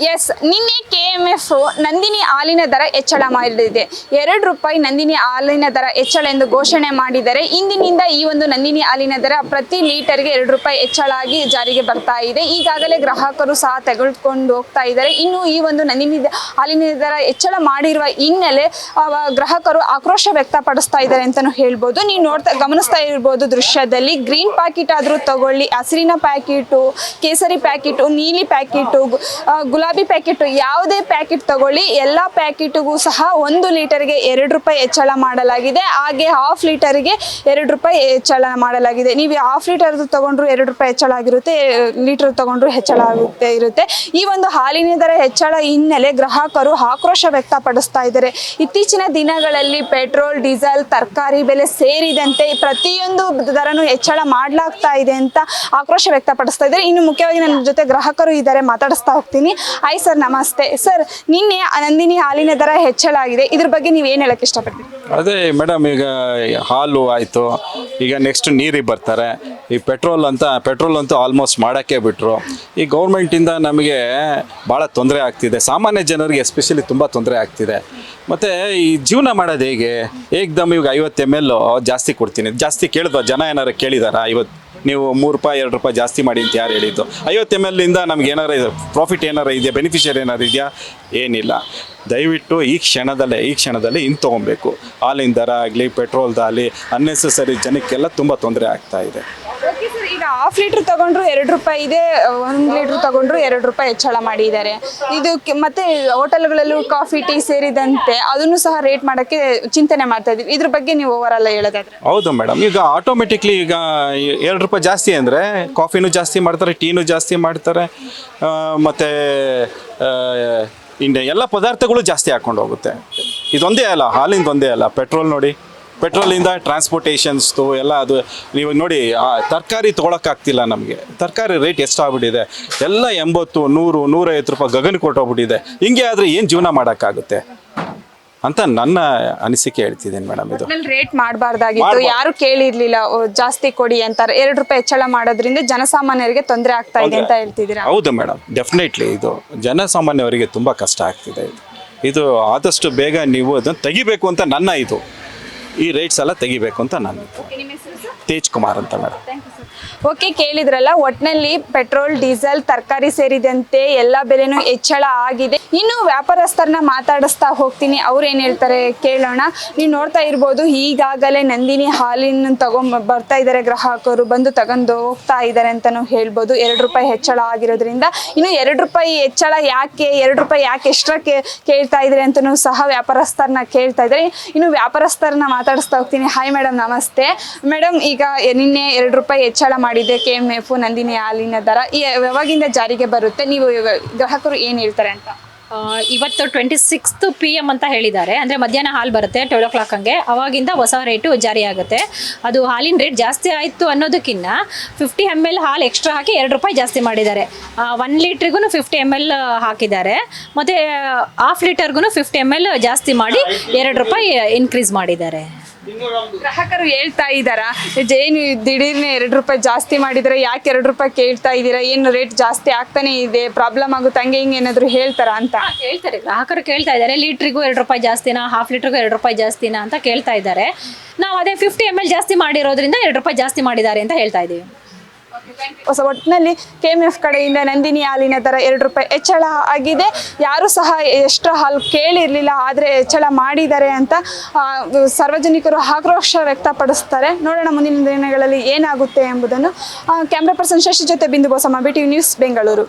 S ನಿನ್ನೆ K M F Nandini ಹಾಲಿನ ದರ ಹೆಚ್ಚಳ ಮಾಡಿದೆ. ಎರಡು ರೂಪಾಯಿ ನಂದಿನಿ ಹಾಲಿನ ದರ ಹೆಚ್ಚಳ ಎಂದು ಘೋಷಣೆ ಮಾಡಿದರೆ ಇಂದಿನಿಂದ ಈ ಒಂದು ನಂದಿನಿ ಹಾಲಿನ ದರ ಪ್ರತಿ ಲೀಟರ್ಗೆ ಎರಡು ರೂಪಾಯಿ ಹೆಚ್ಚಳ ಆಗಿ ಜಾರಿಗೆ ಬರ್ತಾ ಇದೆ. ಈಗಾಗಲೇ ಗ್ರಾಹಕರು ಸಹ ತೆಗೆದುಕೊಂಡು ಹೋಗ್ತಾ ಇದ್ದಾರೆ. ಇನ್ನು ಈ ಒಂದು ನಂದಿನಿ ಹಾಲಿನ ದರ ಹೆಚ್ಚಳ ಮಾಡಿರುವ ಹಿನ್ನೆಲೆ ಗ್ರಾಹಕರು ಆಕ್ರೋಶ ವ್ಯಕ್ತಪಡಿಸ್ತಾ ಇದ್ದಾರೆ ಅಂತಲೂ ಹೇಳ್ಬೋದು. ನೀವು ನೋಡ್ತಾ ಗಮನಿಸ್ತಾ ಇರ್ಬೋದು ದೃಶ್ಯದಲ್ಲಿ ಗ್ರೀನ್ ಪ್ಯಾಕೆಟ್ ಆದರೂ ತಗೊಳ್ಳಿ ಹಸಿರಿನ ಪ್ಯಾಕೆಟು ಕೇಸರಿ ಪ್ಯಾಕೆಟು ನೀಲಿ ಪ್ಯಾಕೆಟು ಗು- ಆ, ಗುಲಾಬಿ ಪ್ಯಾಕೆಟು, ಯಾವುದೇ ಪ್ಯಾಕೆಟ್ ತಗೊಳ್ಳಿ. ಎಲ್ಲ ಪ್ಯಾಕೆಟಿಗೂ ಸಹ ಒಂದು ಲೀಟರ್ಗೆ ಎರಡು ರೂಪಾಯಿ ಹೆಚ್ಚಳ ಮಾಡಲಾಗಿದೆ. ಹಾಗೆ ಹಾಫ್ ಲೀಟರ್ಗೆ ಎರಡು ರೂಪಾಯಿ ಹೆಚ್ಚಳ ಮಾಡಲಾಗಿದೆ. ನೀವು ಹಾಫ್ ಲೀಟರ್ ತಗೊಂಡ್ರು ಎರಡು ರೂಪಾಯಿ ಹೆಚ್ಚಳ ಆಗಿರುತ್ತೆ, ಲೀಟರ್ ತಗೊಂಡ್ರು ಹೆಚ್ಚಳ ಆಗುತ್ತೆ, ಇರುತ್ತೆ. ಈ ಒಂದು ಹಾಲಿನ ದರ ಹೆಚ್ಚಳ ಹಿನ್ನೆಲೆ ಗ್ರಾಹಕರು ಆಕ್ರೋಶ ವ್ಯಕ್ತಪಡಿಸ್ತಾ ಇದ್ದಾರೆ. ಇತ್ತೀಚಿನ ದಿನಗಳಲ್ಲಿ ಪೆಟ್ರೋಲ್, ಡೀಸೆಲ್, ತರಕಾರಿ ಬೆಲೆ ಸೇರಿದಂತೆ ಪ್ರತಿಯೊಂದು ದರನು ಹೆಚ್ಚಳ ಮಾಡಲಾಗ್ತಾ ಇದೆ ಅಂತ ಆಕ್ರೋಶ ವ್ಯಕ್ತಪಡಿಸ್ತಾ ಇದ್ದಾರೆ. ಇನ್ನು ಮುಖ್ಯವಾಗಿ ನನ್ನ ಜೊತೆ ಗ್ರಾಹಕರು ಇದ್ದಾರೆ, ಮಾತಾಡಿಸ್ತಾ ಹೋಗ್ತೀನಿ. ಹಾಯ್ ಸರ್ ನಮಸ್ತೆ. ಸರ್ ನಿನ್ನೆ ನಂದಿನಿ ಹಾಲಿನ ದರ ಹೆಚ್ಚಳ ಆಗಿದೆ. ಇದ್ರ ಬಗ್ಗೆ ನೀವು ಏನು ಹೇಳಕ್ಕೆ ಇಷ್ಟಪಡ್ತೀರಿ? ಅದೇ ಮೇಡಮ್ ಈಗ ಹಾಲು ಆಯಿತು. ಈಗ ನೆಕ್ಸ್ಟ್ ನೀರಿಗೆ ಬರ್ತಾರೆ. ಈ ಪೆಟ್ರೋಲ್ ಅಂತ ಪೆಟ್ರೋಲ್ ಅಂತೂ ಆಲ್ಮೋಸ್ಟ್ ಮಾಡೋಕ್ಕೆ ಬಿಟ್ಟರು ಈ ಗೌರ್ಮೆಂಟಿಂದ ನಮಗೆ ಭಾಳ ತೊಂದರೆ ಆಗ್ತಿದೆ. ಸಾಮಾನ್ಯ ಜನರಿಗೆ ಎಸ್ಪೆಷಲಿ ತುಂಬ ತೊಂದರೆ ಆಗ್ತಿದೆ. ಮತ್ತು ಈ ಜೀವನ ಮಾಡೋದು ಹೇಗೆ? ಏಕ್ದಮ್ ಇವಾಗ ಐವತ್ತು ಎಂ ಎಲ್ ಜಾಸ್ತಿ ಕೊಡ್ತೀನಿ. ಜಾಸ್ತಿ ಕೇಳಿದ್ವ? ಜನ ಏನಾರು ಕೇಳಿದಾರಾ ಐವತ್ತು? ನೀವು ಮೂರು ರೂಪಾಯಿ, ಎರಡು ರೂಪಾಯಿ ಜಾಸ್ತಿ ಮಾಡಿ ಅಂತ ಯಾರು ಹೇಳಿದ್ದು? ಐವತ್ತು ಎಂ ಎಲ್ಲಿಂದ ನಮ್ಗೆ ಏನಾರು ಇದೆ ಪ್ರಾಫಿಟ್ ಏನಾರು ಇದೆಯಾ? ಬೆನಿಫಿಷಿಯರ್ ಏನಾರು ಇದೆಯಾ? ಏನಿಲ್ಲ. ದಯವಿಟ್ಟು ಈ ಕ್ಷಣದಲ್ಲೇ, ಈ ಕ್ಷಣದಲ್ಲಿ ಇನ್ನು ತೊಗೊಬೇಕು. ಹಾಲಿನ ದರ ಆಗಲಿ ಪೆಟ್ರೋಲ್ದಾಗಲಿ ಅನ್ನೆಸೆಸರಿ ಜನಕ್ಕೆಲ್ಲ ತುಂಬ ತೊಂದರೆ ಆಗ್ತಾ ಇದೆ. ಈಗ ಹಾಫ್ ಲೀಟ್ರ್ ತಗೊಂಡ್ರು ಎರಡು ರೂಪಾಯಿ ಇದೆ ಒಂದು ಲೀಟ್ರ್ ತಗೊಂಡ್ರು ಎರಡು ರೂಪಾಯಿ ಹೆಚ್ಚಳ ಮಾಡಿದ್ದಾರೆ. ಇದು ಮತ್ತೆ ಹೋಟೆಲ್ಗಳಲ್ಲೂ ಕಾಫಿ ಟೀ ಸೇರಿದಂತೆ ಅದನ್ನು ಸಹ ರೇಟ್ ಮಾಡೋಕ್ಕೆ ಚಿಂತನೆ ಮಾಡ್ತಾ ಇದೀವಿ ಇದ್ರ ಬಗ್ಗೆ ನೀವು ಓವರ್ ಅಲ್ಲ ಹೇಳೋದಾದ್ರೆ. ಹೌದು ಮೇಡಮ್ ಈಗ ಆಟೋಮೆಟಿಕ್ಲಿ ಈಗ ಎರಡು ರೂಪಾಯಿ ಜಾಸ್ತಿ ಅಂದರೆ ಕಾಫಿನೂ ಜಾಸ್ತಿ ಮಾಡ್ತಾರೆ ಟೀನೂ ಜಾಸ್ತಿ ಮಾಡ್ತಾರೆ ಮತ್ತೆ ಇನ್ನು ಎಲ್ಲ ಪದಾರ್ಥಗಳು ಜಾಸ್ತಿ ಹಾಕೊಂಡು ಹೋಗುತ್ತೆ. ಇದೊಂದೇ ಅಲ್ಲ, ಹಾಲಿಂದ ಒಂದೇ ಅಲ್ಲ ಪೆಟ್ರೋಲ್ ನೋಡಿ. ಪೆಟ್ರೋಲಿಂದ ಟ್ರಾನ್ಸ್ಪೋರ್ಟೇಷನ್ಸ್ದು ಎಲ್ಲ ಅದು ನೀವು ನೋಡಿ ತರಕಾರಿ ತೊಗೊಳಕ್ಕಾಗ್ತಿಲ್ಲ ನಮಗೆ. ತರಕಾರಿ ರೇಟ್ ಎಷ್ಟಾಗ್ಬಿಟ್ಟಿದೆ? ಎಲ್ಲ ಎಂಬತ್ತು ನೂರು ನೂರೈವತ್ತು ರೂಪಾಯಿ ಗಗನ ಕೊಟ್ಟೋಗ್ಬಿಟ್ಟಿದೆ. ಹಿಂಗೆ ಆದರೆ ಏನು ಜೀವನ ಮಾಡೋಕ್ಕಾಗುತ್ತೆ? ಅಂತ ನನ್ನ ಅನಿಸಿಕೆ ಹೇಳ್ತಿದ್ದೀನಿ ಮೇಡಮ್ ಇದು. ರೇಟ್ ಮಾಡಬಾರ್ದಾಗಿತ್ತು. ಯಾರು ಕೇಳಿರ್ಲಿಲ್ಲ ಜಾಸ್ತಿ ಕೊಡಿ ಅಂತಾರೆ ಎರಡು ರೂಪಾಯಿ ಹೆಚ್ಚಳ ಮಾಡೋದ್ರಿಂದ ಜನಸಾಮಾನ್ಯರಿಗೆ ತೊಂದರೆ ಆಗ್ತಾ ಇದೆ ಅಂತ ಹೇಳ್ತಿದ್ದೀರಾ? ಹೌದು ಮೇಡಮ್ ಡೆಫಿನೆಟ್ಲಿ ಇದು. ಜನಸಾಮಾನ್ಯವರಿಗೆ ತುಂಬ ಕಷ್ಟ ಆಗ್ತಿದೆ ಇದು. ಇದು ಆದಷ್ಟು ಬೇಗ ನೀವು ಅದನ್ನು ತೆಗಿಬೇಕು ಅಂತ ನನ್ನ ಇದು. ಈ ರೇಟ್ಸ್ ಎಲ್ಲ ತೆಗಿಬೇಕು ಅಂತ ನಾನು. ತೇಜ್ ಕುಮಾರ್ ಅಂತ ಮೇಡಮ್. ಓಕೆ, ಕೇಳಿದ್ರಲ್ಲ, ಒಟ್ನಲ್ಲಿ ಪೆಟ್ರೋಲ್, ಡೀಸೆಲ್, ತರಕಾರಿ ಸೇರಿದಂತೆ ಎಲ್ಲ ಬೆಲೆನೂ ಹೆಚ್ಚಳ ಆಗಿದೆ. ಇನ್ನು ವ್ಯಾಪಾರಸ್ಥರನ್ನ ಮಾತಾಡಿಸ್ತಾ ಹೋಗ್ತೀನಿ. ಅವ್ರು ಏನು ಹೇಳ್ತಾರೆ ಕೇಳೋಣ. ನೀವು ನೋಡ್ತಾ ಇರ್ಬೋದು, ಈಗಾಗಲೇ ನಂದಿನಿ ಹಾಲಿನ ತಗೊಂಡ್ ಬರ್ತಾ ಇದಾರೆ ಗ್ರಾಹಕರು. ಬಂದು ತಗೊಂಡು ಹೋಗ್ತಾ ಇದ್ದಾರೆ ಅಂತಾನು ಹೇಳ್ಬೋದು. ಎರಡು ರೂಪಾಯಿ ಹೆಚ್ಚಳ ಆಗಿರೋದ್ರಿಂದ. ಇನ್ನು ಎರಡು ರೂಪಾಯಿ ಹೆಚ್ಚಳ ಯಾಕೆ, ಎರಡು ರೂಪಾಯಿ ಯಾಕೆ ಎಕ್ಸ್ಟ್ರಾ ಕೇಳ್ತಾ ಇದ್ರೆ ಅಂತಲೂ ಸಹ ವ್ಯಾಪಾರಸ್ಥರನ್ನ ಕೇಳ್ತಾ ಇದ್ದಾರೆ ಇನ್ನು ವ್ಯಾಪಾರಸ್ಥರನ್ನ ಮಾತಾಡಿಸ್ತಾ ಹೋಗ್ತೀನಿ. ಹಾಯ್ ಮೇಡಮ್ ನಮಸ್ತೆ. ಮೇಡಮ್ ಈಗ ನಿನ್ನೆ ಎರಡು ರೂಪಾಯಿ ಹೆಚ್ಚಳ ಮಾಡಿದೆ. ಕೆ ಎಂ ಎಫ್, ನಂದಿನಿ ಹಾಲಿನ ದರ ಈ ಯಾವಾಗಿಂದ ಜಾರಿಗೆ ಬರುತ್ತೆ? ನೀವು ಗ್ರಾಹಕರು ಏನು ಹೇಳ್ತಾರೆ ಅಂತ? ಇವತ್ತು ಟ್ವೆಂಟಿ ಸಿಕ್ಸ್ತ್ ಪಿ ಎಂ ಅಂತ ಹೇಳಿದ್ದಾರೆ. ಅಂದರೆ ಮಧ್ಯಾಹ್ನ ಹಾಲು ಬರುತ್ತೆ ಟ್ವೆಲ್ ಓ ಕ್ಲಾಕ್ ಹಂಗೆ. ಅವಾಗಿಂದ ಹೊಸ ರೇಟು ಜಾರಿ ಆಗುತ್ತೆ ಅದು ಹಾಲಿನ ರೇಟ್ ಜಾಸ್ತಿ ಆಯಿತು ಅನ್ನೋದಕ್ಕಿಂತ ಫಿಫ್ಟಿ ಎಂ ಎಲ್ ಹಾಲು ಎಕ್ಸ್ಟ್ರಾ ಹಾಕಿ ಎರಡು ರೂಪಾಯಿ ಜಾಸ್ತಿ ಮಾಡಿದ್ದಾರೆ. ಒನ್ ಲೀಟ್ರಿಗೂ ಫಿಫ್ಟಿ ಎಂ ಎಲ್ ಹಾಕಿದ್ದಾರೆ. ಮತ್ತು ಹಾಫ್ ಲೀಟರ್ಗೂ ಫಿಫ್ಟಿ ಎಂ ಎಲ್ ಜಾಸ್ತಿ ಮಾಡಿ ಎರಡು ರೂಪಾಯಿ ಇನ್ಕ್ರೀಸ್ ಮಾಡಿದ್ದಾರೆ. ಗ್ರಾಹಕರು ಹೇಳ್ತಾ ಇದ್ದಾರಾ ಏನು ದಿಢೀರ್ನೆ ಎರಡು ರೂಪಾಯಿ ಜಾಸ್ತಿ ಮಾಡಿದ್ರೆ ಯಾಕೆ ಎರಡು ರೂಪಾಯಿ ಕೇಳ್ತಾ ಇದ್ದೀರಾ ಏನು ರೇಟ್ ಜಾಸ್ತಿ ಆಗ್ತಾನೆ ಇದೆ ಪ್ರಾಬ್ಲಮ್ ಆಗುತ್ತೆ ಹಂಗೆ ಹಿಂಗೆ ಏನಾದರೂ ಹೇಳ್ತಾರಾ ಅಂತ? ಹೇಳ್ತಾರೆ ಗ್ರಾಹಕರು ಕೇಳ್ತಾ ಇದ್ದಾರೆ ಲೀಟ್ರಿಗೂ ಎರಡು ರೂಪಾಯಿ ಜಾಸ್ತಿನಾ ಹಾಫ್ ಲೀಟ್ರಿಗೂ ಎರಡು ರೂಪಾಯಿ ಜಾಸ್ತಿನಾ ಅಂತ ಕೇಳ್ತಾ ಇದ್ದಾರೆ. ನಾವು ಅದೇ ಫಿಫ್ಟಿ ಎಂ ಎಲ್ ಜಾಸ್ತಿ ಮಾಡಿರೋದ್ರಿಂದ ಎರಡು ರೂಪಾಯಿ ಜಾಸ್ತಿ ಮಾಡಿದ್ದಾರೆ ಅಂತ ಹೇಳ್ತಾ ಇದ್ದೀವಿ ಹೊಸ ಒಟ್ಟಿನಲ್ಲಿ ಕೆ ಎಂ ಎಫ್ ಕಡೆಯಿಂದ ನಂದಿನಿ ಹಾಲಿನ ದರ ಎರಡು ರೂಪಾಯಿ ಹೆಚ್ಚಳ ಆಗಿದೆ. ಯಾರು ಸಹ ಎಷ್ಟು ಹಾಲು ಕೇಳಿರಲಿಲ್ಲ, ಆದರೆ ಹೆಚ್ಚಳ ಮಾಡಿದ್ದಾರೆ ಅಂತ ಸಾರ್ವಜನಿಕರು ಆಕ್ರೋಶ ವ್ಯಕ್ತಪಡಿಸ್ತಾರೆ. ನೋಡೋಣ ಮುಂದಿನ ದಿನಗಳಲ್ಲಿ ಏನಾಗುತ್ತೆ ಎಂಬುದನ್ನು. ಕ್ಯಾಮ್ರಾ ಪರ್ಸನ್ ಶಶಿ ಜೊತೆ Bindu Bosamma B T news Bengaluru